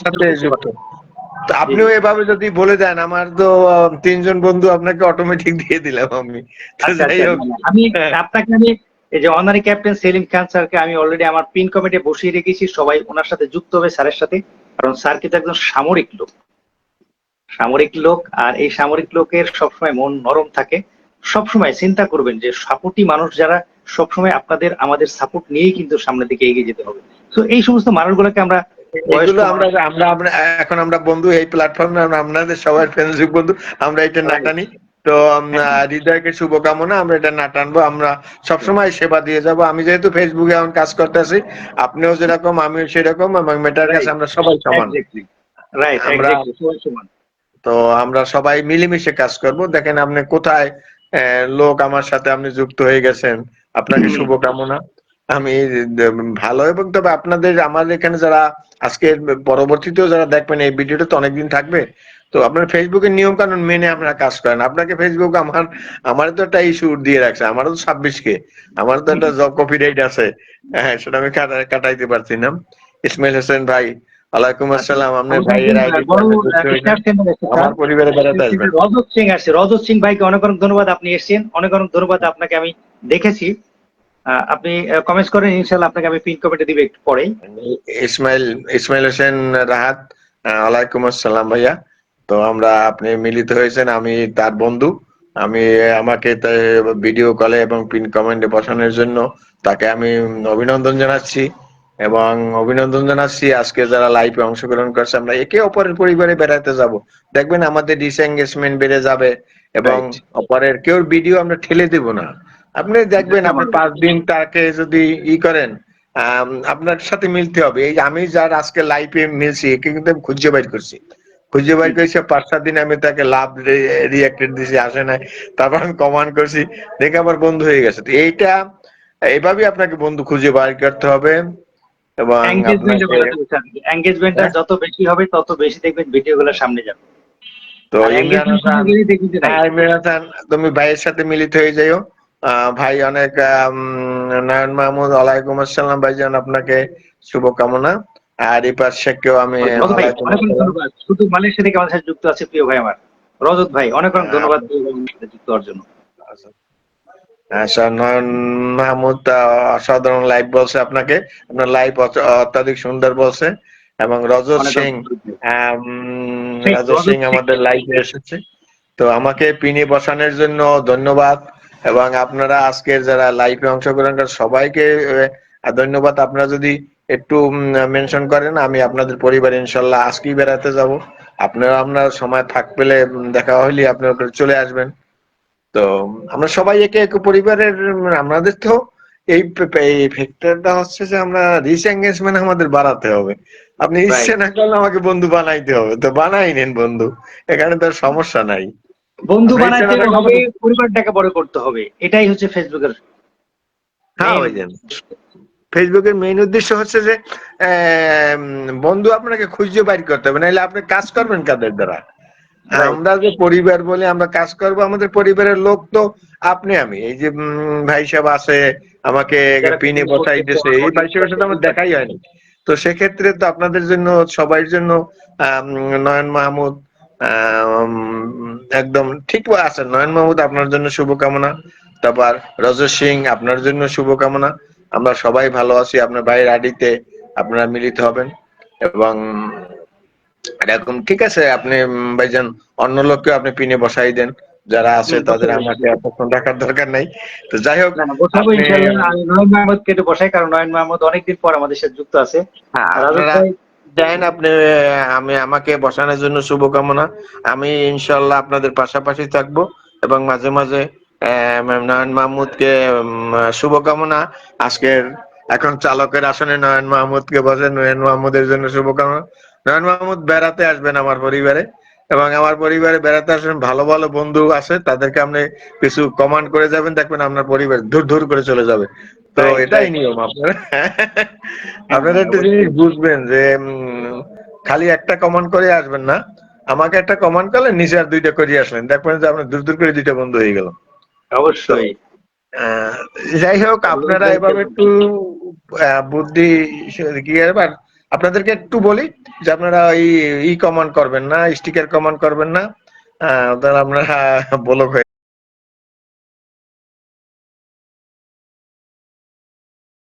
সাথে যুক্ত। তো আপনিও এভাবে যদি বলে দেন আমার তো তিনজন বন্ধু আপনাকে অটোমেটিক দিয়ে দিলাম আমি। আচ্ছা, আচ্ছা, আমি হ্যাঁ। আপনাকে আমি এই যে অনারি ক্যাপ্টেন সেলিম খান স্যারকে আমি অলরেডি আমার পিন কমিটি বসিয়ে রেখেছি। সবাই ওনার সাথে যুক্ত হবে স্যারের সাথে। কারণ স্যার কিন্তু একজন সামরিক লোক। সামরিক লোক আর এই সামরিক লোকের সবসময় মন নরম থাকে। সবসময় চিন্তা করবেন যে সাপোর্টি মানুষ যারা সবসময় আপনাদের আমাদের সাপোর্ট নিয়েই কিন্তু সামনের দিকে এগিয়ে যেতে হবে। তো এই সমস্ত মানুষগুলোকে আমরা এগুলো আমরা আমরা আমরা এখন আমরা বন্ধু এই প্ল্যাটফর্মে আমরা আপনাদের সবার ফেসবুক বন্ধু আমরা এটা না টানি তো হৃদয়কে শুভকামনা আমরা এটা না টানবো আমরা সবসময় সেবা দিয়ে যাব। আমি যেহেতু ফেসবুকে এখন কাজ করতেছি আপনিও যেরকম আমিও সেরকম এবং মেটার কাছে আমরা সবাই সমান। রাইট আমরা- তো আমরা সবাই মিলেমিশে কাজ করব। দেখেন আপনি কোথায় লোক আমার সাথে আপনি যুক্ত হয়ে গেছেন। আপনাকে শুভকামনা। আমি ভালো এবং তবে আপনাদের আমার এখানে যারা আজকে পরবর্তীতেও যারা দেখবেন এই ভিডিওটা তো অনেকদিন থাকবে তো আপনার ফেসবুকের নিয়ম কানুন মেনে আপনারা কাজ করেন। আপনাকে ফেসবুক আমার আমার তো একটা ইস্যু দিয়ে রাখছে আমারও তো ছাব্বিশ কে আমার তো একটা জব কপি রাইট আছে। হ্যাঁ সেটা আমি কাটাইতে পারছি না। ইসমাইল হোসেন ভাই ওয়ালাইকুম আসসালাম আপনার ভাইয়ের আমার পরিবারে বেড়াতে আসবেন। রজত সিং আসছে রজত সিং ভাইকে অনেক অনেক ধন্যবাদ আপনি এসেছেন অনেক অনেক ধন্যবাদ আপনাকে আমি দেখেছি। আপনি কমেন্টস করেন ইনশাল্লাহ আপনাকে আমি পিন কমেন্টে দিবে একটু পরেই। ইসমাইল ইসমাইল হোসেন রাহাত আহ, ওয়ালাইকুম আসসালাম ভাইয়া। তো আমরা আপনি মিলিত হয়েছেন আমি তার বন্ধু। আমি আমাকে ভিডিও কলে এবং পিন কমেন্টে বসানোর জন্য তাকে আমি অভিনন্দন জানাচ্ছি। এবং অভিনন্দন জানাচ্ছি আজকে যারা লাইভে অংশগ্রহণ করছে আমরা একে অপরের পরিবারে বেড়াতে যাব। দেখবেন আমাদের ডিসএঙ্গেজমেন্ট বেড়ে যাবে এবং অপরের কেউ ভিডিও আমরা ঠেলে দেব না। আপনি দেখবেন আপনি পাঁচ দিন তাকে যদি ই করেন আপনার সাথে মিলতে হবে। এই আমি যার আজকে লাইফে মিলছি একে কিন্তু আমি খুঁজে বাইর করছি। খুঁজে বাইর করেছি পাঁচ সাত দিন আমি তাকে লাভ রিয়াক্টেড দিছি আসে নাই। তারপর আমি কমান্ড করছি দেখে আবার বন্ধু হয়ে গেছে। তো এইটা এইভাবেই আপনাকে বন্ধু খুঁজে বাইর করতে হবে। এবং এঙ্গেজমেন্টটা হ্যাঁ। যত বেশি হবে তত বেশি দেখবেন ভিডিও গুলো সামনে যাবে। তো। হ্যাঁ, তুমি ভাইয়ের সাথে মিলিত হয়ে যাইও। ভাই অনেক আম, নয়ন মাহমুদ আলাইকুম আসসালাম ভাইজান আপনাকে শুভকামনা। আর ইপার শেখকেও আমি অনেক অনেক আসসালাম। ধন্যবাদ। শুধু মালয়েশিয়া থেকে আমাদের সাথে যুক্ত আছে প্রিয় ভাই আমার। রজত ভাই অনেক অনেক ধন্যবাদ যুক্ত হওয়ার জন্য। আচ্ছা নয়ন মাহমুদ অসাধারণ লাইভ বলছে আপনাকে। আপনার লাইভ অত্যাধিক সুন্দর বলছে। এবং রজত সিং। আম, রজত সিং। আমাদের লাইভে এসেছে। তো আমাকে পিনে বসানোর জন্য ধন্যবাদ। এবং আপনারা আজকের যারা লাইভে অংশগ্রহণ করেন সবাইকে ধন্যবাদ। আপনারা যদি একটু মেনশন করেন আমি আপনাদের পরিবারে ইনশাল্লাহ আজকেই বেড়াতে যাব। আপনারা আপনার সময় থাক পেলে দেখা হইলে আপনারা চলে আসবেন। তো আমরা সবাই একে এক পরিবারের আমাদের তো এই ফ্যাক্টরটা হচ্ছে যে আমরা রিচ এঙ্গেজমেন্ট আমাদের বাড়াতে হবে। আপনি ইচ্ছে না করলে আমাকে বন্ধু বানাইতে হবে। তো বানাই নেন বন্ধু। এখানে তো আর সমস্যা নাই। বন্ধু বানাইতে হবে পরিবারটাকে বড় করতে হবে এটাই হচ্ছে ফেসবুকের হ্যাঁ ওই যে ফেসবুকের মেইন উদ্দেশ্য হচ্ছে যে বন্ধু আপনাকে খুঁজে বাইর করতে হবে নাহলে আপনি কাজ করবেন কাদের দ্বারা? আমরা যে পরিবার বলে আমরা কাজ করব আমাদের পরিবারের লোক তো আপনি আমি। এই যে ভাই সাহেব আছে আমাকে পিনে পিনে বসাইতেছে এই ভাই সাহেবের সাথে আমার দেখাই হয়নি। তো সেক্ষেত্রে তো আপনাদের জন্য সবার জন্য নয়ন মাহমুদ একদম ঠিক আছে নয়ন মাহমুদ আপনার জন্য শুভকামনা। তারপর রজত সিং আপনার জন্য শুভকামনা। আমরা সবাই ভালো আছি আপনার ভাইয়ের আডিতে আপনারা মিলিত হবেন। এবং এরকম ঠিক আছে আপনি ভাইজান অন্য লোককে আপনি পিনে বসাই দেন। যারা আছে তাদের আমাকে এতক্ষণ রাখার দরকার নাই। তো যাই হোক নয়ন মাহমুদ কেটে বসাই কারণ নয়ন মাহমুদ অনেকদিন পর আমাদের সাথে যুক্ত আছে। দেন আপনি, আমি আমাকে বসানোর জন্য শুভকামনা। আমি ইনশাল্লাহ আপনাদের পাশাপাশি থাকব এবং মাঝে মাঝে নয়ন মাহমুদকে শুভকামনা। আজকের এখন চালকের আসনে নয়ন মাহমুদকে বসে, নয়ন মাহমুদের জন্য শুভকামনা। নয়ন মাহমুদ বেড়াতে আসবেন আমার পরিবারে। এবং আমার পরিবারে বেড়াতে আসবেন ভালো ভালো বন্ধু আছে তাদেরকে আপনি কিছু কমান্ড করে যাবেন দেখবেন আপনার পরিবার ধুর ধুর করে চলে যাবে। তো এটাই right. নিয়ম আপনার। আপনারা একটা জিনিস বুঝবেন যে খালি একটা কমান্ড করে আসবেন না আমাকে একটা কমান্ড করলেন নিচে আর দুইটা করে আসলেন। দেখবেন যে আপনার দূর দূর করে দুইটা বন্ধু হয়ে গেল। অবশ্যই। আহ, যাই হোক আপনারা এভাবে একটু বুদ্ধি কি এবার আপনাদেরকে একটু বলি যে আপনারা এই ই কমান্ড করবেন না স্টিকার কমান্ড করবেন না। আপনারা বলক হয়ে